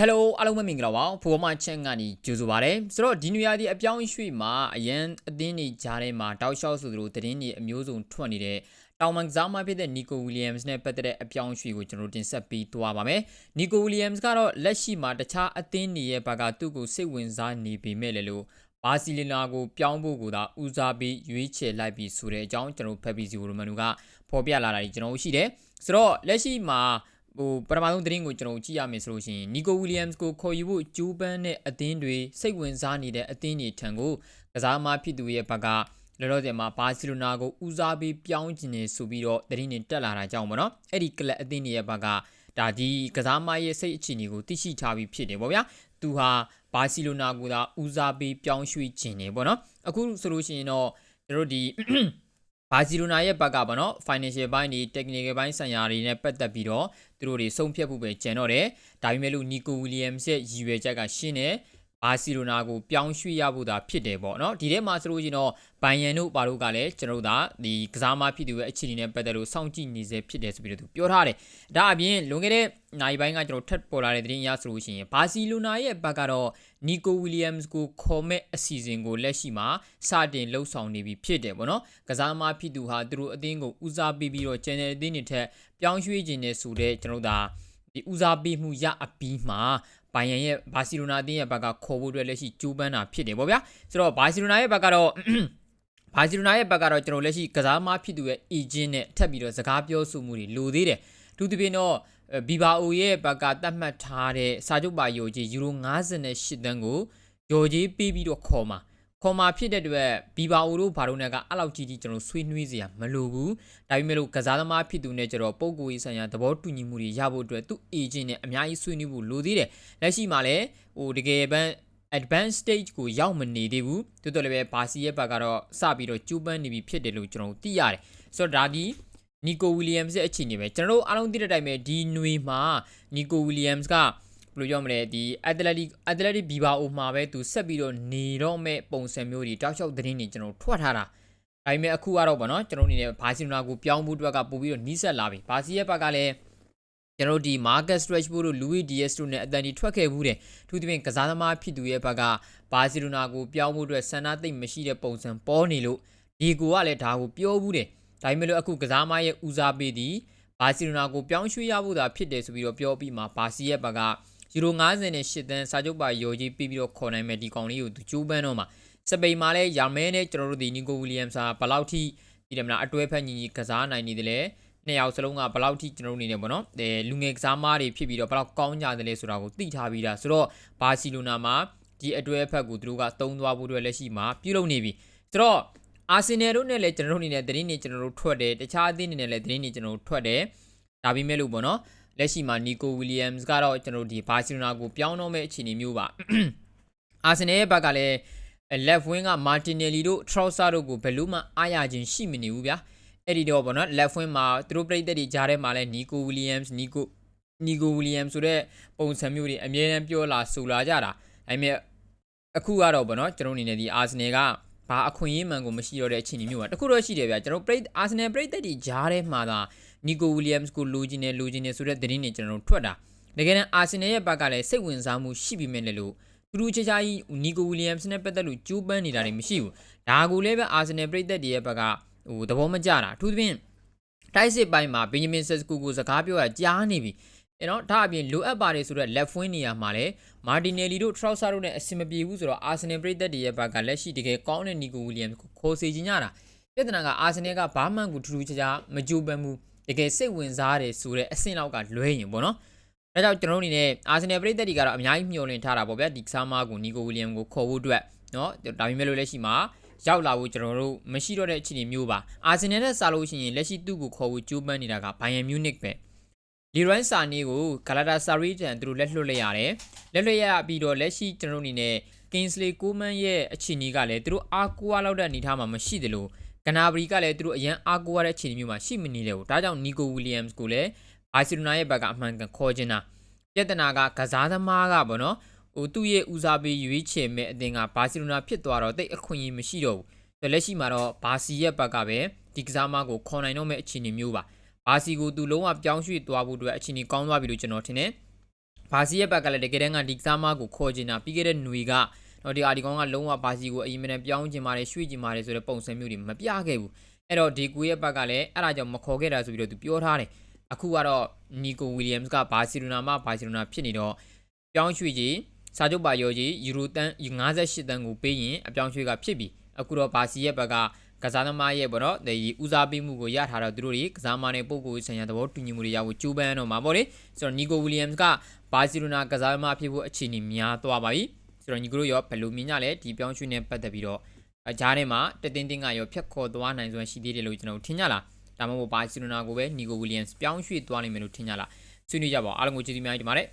Hello အားလုံးပဲမင်္ဂလာပါဖိုးမချန်ကနေကြိုဆိုပါရစေဆိုတော့ဒီနွေရာသီအပြောင်းအရွှေ့မှာအရန်အသင်းတွေကြားထဲမှာတောက်လျှောက်ဆိုသလိုသတင်းတွေအမျိုးစုံထွက်နေတဲ့တောင်မန်ကစားမဖြစ်တဲ့ Nico Williams နဲ့ပတ်သက်တဲ့အပြောင်းအရွှေ့ကိုကျွန်တော်တင်ဆက်ပေးသွားပါမယ် Nico Williams ကတော့လက်ရှိမှာတခြားအသင်းတွေရဲ့ဘက်ကသူ့ကိုစိတ်ဝင်စားနေပေမဲ့လည်းလို့ဘာစီလိုနာကိုပြောင်းဖို့ကိုသာဦးစားပေးရွေးချယ်လိုက်ပြီးဆိုတဲ့အကြောင်းကျွန်တော်ဖက်ပီစီရိုမန်နူကဖော်ပြလာတာကြီးကျွန်တော်ရှိတယ်ဆိုတော့လက်ရှိမှာ ဟိုပထမဆုံးသတင်းကိုကျွန်တော်ကြည့်ရမယ်ဆိုလို့ရှိရင်နီကိုဝီလီယမ်စ်ကိုခေါ်ယူဖို့ဂျူးပန်းတဲ့အသင်းတွေစိတ်ဝင်စားနေတဲ့အသင်းတွေထံကိုကစားမဖြစ်သူရဲ့ဘက်ကလောလောဆယ်မှာဘာစီလိုနာကိုဦးစားပေးပြောင်းကျင်နေဆိုပြီးတော့သတင်းတွေတက်လာတာကြောင့်ပေါ့နော်အဲ့ဒီကလပ်အသင်းတွေရဲ့ဘက်ကဒါဒီကစားမရဲ့စိတ်အခြေအနေကိုသိရှိထားပြီးဖြစ်တယ်ပေါ့ဗျာသူဟာဘာစီလိုနာကိုသာဦးစားပေးပြောင်းရွှေ့ခြင်းနေပေါ့နော်အခုဆိုလို့ရှိရင်တော့တို့ဒီ ဘာစီလိုနာရဲ့ဘက်ကပေါ့နော် financial ဘိုင်းတွေ technical ဘိုင်းဆိုင်ရာတွေနဲ့ပတ်သက်ပြီးတော့သူတို့တွေဆုံးဖြတ်ဖို့ပဲကြံတော့တယ်ဒါပေမဲ့လို့နီကိုဝီလီယမ်စ်ရဲ့ရည်ရွယ်ချက်ကရှင်းတယ် ဘာစီလိုနာကိုပြောင်းရွှေ့ရဖို့သာဖြစ်တယ်ပေါ့နော်ဒီထဲမှာဆိုလို့ရှိရင်တော့ဘိုင်ယန်တို့ဘာလို့ကလည်းကျွန်တော်တို့ဒါဒီကစားမဖြစ်သူရဲ့အခြေအနေနဲ့ပတ်သက်လို့စောင့်ကြည့်နေစေဖြစ်တယ်ဆိုပြီးတော့သူပြောထားတယ်ဒါအပြင်လွန်ခဲ့တဲ့နိုင်ပိုင်းကကျွန်တော်ထပ်ပေါ်လာတဲ့သတင်းအရဆိုလို့ရှိရင်ဘာစီလိုနာရဲ့ဘက်ကတော့နီကိုဝီလီယမ်စ်ကိုခေါ်မဲ့အစီအစဉ်ကိုလက်ရှိမှာစတင်လှုပ်ဆောင်နေပြီဖြစ်တယ်ပေါ့နော်ကစားမဖြစ်သူဟာသူတို့အသင်းကိုဦးစားပေးပြီးတော့ channel အသင်းတွေထက်ပြောင်းရွှေ့ခြင်းနဲ့ဆိုတဲ့ကျွန်တော်တို့ဒါဒီဦးစားပေးမှုရအပြီးမှာ ဘိုင်ယန်ရဲ့ဘာစီလိုနာအသင်းရဲ့ဘက်ကခေါ်ဖို့အတွက်လက်ရှိကြိုးပမ်းတာဖြစ်တယ်ပေါ့ဗျာဆိုတော့ဘာစီလိုနာရဲ့ဘက်ကတော့ဘာစီလိုနာရဲ့ဘက်ကတော့ကျွန်တော်လက်ရှိကစားမဖြစ်သူရဲ့ agent နဲ့ထပ်ပြီးတော့စကားပြောဆိုမှုတွေလိုသေးတယ်သူတပြင်းတော့ဘီဘာအိုရဲ့ဘက်ကတတ်မှတ်ထားတဲ့စာချုပ်ပါယိုကြီးယူရို58တန်းကိုယော်ကြီးပေးပြီးတော့ခေါ်မှာ ခေါ်မှာဖြစ်တဲ့အတွက်ဘီဘာအိုတို့ဘာလို့နဲ့ကအဲ့လောက်ကြီးကြီးကျွန်တော်ဆွေးနွေးစရာမလိုဘူးဒါပေမဲ့လို့ကစားသမားဖြစ်သူနဲ့ကျတော့ပုံကိုရေးဆိုင်ရာသဘောတူညီမှုတွေရဖို့အတွက်သူ့ agent နဲ့အများကြီးဆွေးနွေးဖို့လိုသေးတယ်လက်ရှိမှာလည်းဟိုတကယ်ပန်း advanced stage ကိုရောက်မနေသေးဘူးတိုးတော်လည်းပဲဘာစီရဲ့ဘက်ကတော့စပြီးတော့ကျူးပန်းနေပြီဖြစ်တယ်လို့ကျွန်တော်သိရတယ်ဆိုတော့ဒါဒီနီကိုဝီလီယမ်စ်ရဲ့အခြေအနေပဲကျွန်တော်တို့အားလုံးသိတဲ့အတိုင်းပဲဒီနွေမှာနီကိုဝီလီယမ်စ်က ဘယ်လိုပြောမလဲဒီ athletic athletic bilbao မှာပဲသူဆက်ပြီးတော့နေတော့မဲ့ပုံစံမျိုးတွေတောက်လျှောက်သတင်းတွေကျွန်တော်ထွက်ထားတာဒါပေမဲ့အခုကတော့ဗောနော်ကျွန်တော်အနေနဲ့ဘာစီလိုနာကိုပြောင်းဖို့အတွက်ကပို့ပြီးတော့နီးစပ်လာပြီဘာစီရဲ့ဘက်ကလည်းကျွန်တော်ဒီ Marcus Rashford တို့ Luis Diaz တို့နဲ့အတန်ဒီထွက်ခဲ့ဘူးတယ်သူတပင်ကစားသမားဖြစ်သူရဲ့ဘက်ကဘာစီလိုနာကိုပြောင်းဖို့အတွက်ဆန္ဒသိမ့်မရှိတဲ့ပုံစံပေါ်နေလို့ဒီကိုကလည်းဒါကိုပြောဘူးတယ်ဒါပေမဲ့လို့အခုကစားမရဲ့ဦးစားပေးသည်ဘာစီလိုနာကိုပြောင်းရွှေ့ရဖို့သာဖြစ်တယ်ဆိုပြီးတော့ပြောပြီးမှဘာစီရဲ့ဘက်က ယူရို90နဲ့8တန်းစာချုပ်ပါယော်ကြီးပြီးပြီးတော့ခေါ်နိုင်မဲ့ဒီကောင်လေးကိုသူကျိုးပန်းတော့မှာစပိန်မှာလည်းယာမဲနဲ့ကျွန်တော်တို့ဒီနီကိုဝီလီယမ်စာဘယ်လောက်ထိဒီတယ်မလားအတွဲဖက်ညီညီကစားနိုင်နေတယ်လဲနှစ်ယောက်စလုံးကဘယ်လောက်ထိကျွန်တော်တို့အနေနဲ့ပေါ့နော်အဲလူငယ်ကစားမားတွေဖြစ်ပြီးတော့ဘယ်လောက်ကောင်းကြတယ်လဲဆိုတာကိုသိထားပြီးသားဆိုတော့ဘာစီလိုနာမှာဒီအတွဲဖက်ကိုသူတို့ကတုံးသွားဖို့အတွက်လက်ရှိမှာပြုလုပ်နေပြီဆိုတော့အာဆင်နယ်တို့နဲ့လည်းကျွန်တော်တို့အနေနဲ့သတင်းတွေကျွန်တော်တို့ထွက်တယ်တခြားအသင်းတွေနဲ့လည်းသတင်းတွေကျွန်တော်တို့ထွက်တယ်ဒါပေမဲ့လို့ပေါ့နော် လက်ရှိမှာနီကိုဝီလီယမ်စ်ကတော့ကျွန်တော်တို့ဒီဘာစီလိုနာကိုပြောင်းတော့မဲ့အခြေအနေမျိုးပါအာဆင်နယ်ရဲ့ဘက်ကလည်း left wing ကမာတင်နယ်လီတို့ Trossard တို့ကိုဘယ်လို့မှအားရခြင်းရှိမနေဘူးဗျာအဲ့ဒီတော့ဗောနော် left wing မှာသူတို့ပြိသက်တွေကြားထဲမှာလဲ Nico Williams Nico Nico Williams ဆိုတဲ့ပုံစံမျိုးတွေအမြဲတမ်းပြောလာဆိုလာကြတာဒါပေမဲ့အခုကတော့ဗောနော်ကျွန်တော်အနေနဲ့ဒီ Arsenal ကဘာအခွင့်အရေးမှန်ကိုမရှိတော့တဲ့အခြေအနေမျိုးပါတခုတော့ရှိတယ်ဗျာကျွန်တော်ပြိ Arsenal ပြိသက်တွေကြားထဲမှာသာ Nico Williams ကိုလိုချင်တယ်လိုချင်တယ်ဆိုတဲ့သတင်းတွေကျွန်တော်တို့ထွက်တာတကယ်တမ်း Arsenal ရဲ့ဘက်ကလည်းစိတ်ဝင်စားမှုရှိပြီးမြဲလေလို့သူတို့ချာချာကြီး Nico Williams နဲ့ပတ်သက်လို့ကြိုးပမ်းနေတာတွေမရှိဘူးဒါကိုလည်းပဲ Arsenal ပြိသက်တွေရဲ့ဘက်ကဟိုသဘောမကျတာအထူးသဖြင့်တိုက်စစ်ပိုင်းမှာဘင်ဂျမင်ဆက်စကူကိုစကားပြောရကြားနေပြီအဲ့တော့ဒါအပြင်လိုအပ်ပါတယ်ဆိုတော့ left wing နေရာမှာလည်းမာတီနယ်လီတို့ Trossard တို့နဲ့အဆင်မပြေဘူးဆိုတော့ Arsenal ပြည်သက်တွေရဲ့ဘက်ကလက်ရှိတကယ်ကောင်းတဲ့ Nico Williams ကိုခေါ်စေချင်ကြတာပြဿနာက Arsenal ကဘာမှကိုထူးထူးခြားခြားမကြိုးပမ်းဘူး တကယ်စိတ်ဝင်စားတယ်ဆိုတဲ့အဆင့်လောက်ကလွဲရင်ပေါ့နော်ဒါကြောင့်ကျွန်တော်တို့အနေနဲ့ Arsenal ပြည်သက်တွေကတော့အများကြီးမျှော်လင့်ထားတာပေါ့ဗျာဒီကစားမကို Nico Williams ကိုခေါ်ဖို့အတွက်เนาะဒါပေမဲ့လို့လက်ရှိမှာရောက်လာဖို့ကျွန်တော်တို့မရှိတော့တဲ့အခြေအနေမျိုးပါအာဆင်နယ်နဲ့စာလို့ရှိရင်လက်ရှိသူ့ကိုခေါ်ဖို့ကြိုးပမ်းနေတာကဘိုင်ယန်မြူးနစ်ပဲလီရိုင်းစာနီကိုဂလာတာဆာရီတန်သူတို့လက်လွတ်လိုက်ရတယ်လက်လွတ်ရပြီးတော့လက်ရှိကျွန်တော်တို့အနေနဲ့ Kingsley Coman ရဲ့အခြေအနေကလည်းသူတို့အားကိုးရလောက်တဲ့အနေအထားမှာမရှိသလို ကနာဘရီကလည်းသူတို့အရန်အားကိုးရတဲ့အခြေအနေမျိုးမှာရှိမနေတယ်ဘူးဒါကြောင့် Nico Williams ကိုလည်းဘာစီလိုနာရဲ့ဘက်ကအမှန်ကန်ခေါ်ချင်တာပြဿနာကကစားသမားကပေါ့နော်ဟိုသူ့ရဲ့ဦးစားပေးရွေးချယ်မဲ့အသင်းကဘာစီလိုနာဖြစ်သွားတော့တိတ်အခွင့်အရေးမရှိတော့ဘူးလက်ရှိမှာတော့ဘာစီရဲ့ဘက်ကပဲဒီကစားမကိုခေါ်နိုင်တော့မဲ့အခြေအနေမျိုးပါဘာစီကိုသူလုံးဝပြောင်းရွှေ့သွားဖို့အတွက်အခြေအနေကောင်းသွားပြီလို့ကျွန်တော်ထင်တယ်ဘာစီရဲ့ဘက်ကလည်းတကယ်တမ်းကဒီကစားမကိုခေါ်ချင်တာပြီးခဲ့တဲ့ຫນွေက တော့ဒီအာဒီကောင်ကလုံးဝဘာစီကိုအရင်မနဲ့ပြောင်းချင်ပါတယ်ရွှေ့ချင်ပါတယ်ဆိုတဲ့ပုံစံမျိုးတွေမပြခဲ့ဘူးအဲ့တော့ဒီကူရဲ့ဘက်ကလည်းအဲ့ဒါကြောင့်မခေါ်ခဲ့တာဆိုပြီးတော့သူပြောထားတယ်အခုကတော့နီကိုဝီလီယမ်စ်ကဘာစီလိုနာမှဘာစီလိုနာဖြစ်နေတော့ပြောင်းရွှေ့ကြီးစာချုပ်ပါရောကြီးယူရိုတန်58တန်းကိုပေးရင်အပြောင်းရွှေ့ကဖြစ်ပြီအခုတော့ဘာစီရဲ့ဘက်ကကစားသမားရဲ့ပေါ့နော်ဒီဦးစားပေးမှုကိုရထားတော့သူတို့တွေကစားမနဲ့ပုံကိုဆိုင်ရာသဘောတူညီမှုတွေရဖို့ကြိုးပမ်းတော့မှာပေါ့လေဆိုတော့နီကိုဝီလီယမ်စ်ကဘာစီလိုနာကစားသမားဖြစ်ဖို့အခြေအနေများသွားပါပြီ ဆိုတော့ညီကတို့ရောဘယ်လိုမြင်ကြလဲဒီပြောင်းရွှေ့နဲ့ပတ်သက်ပြီးတော့အကြားထဲမှာတတင်းတင်းကရောဖြတ်ခေါ်သွားနိုင်စွမ်းရှိသေးတယ်လို့ကျွန်တော်ထင်ကြလားဒါမှမဟုတ်ဘာစီလိုနာကိုပဲနီကိုဝီလီယမ်စ်ပြောင်းရွှေ့သွားနိုင်မယ်လို့ထင်ကြလားဆွေးနွေးကြပါဦးအားလုံးကိုကျေးဇူးများကြီးတင်ပါတယ်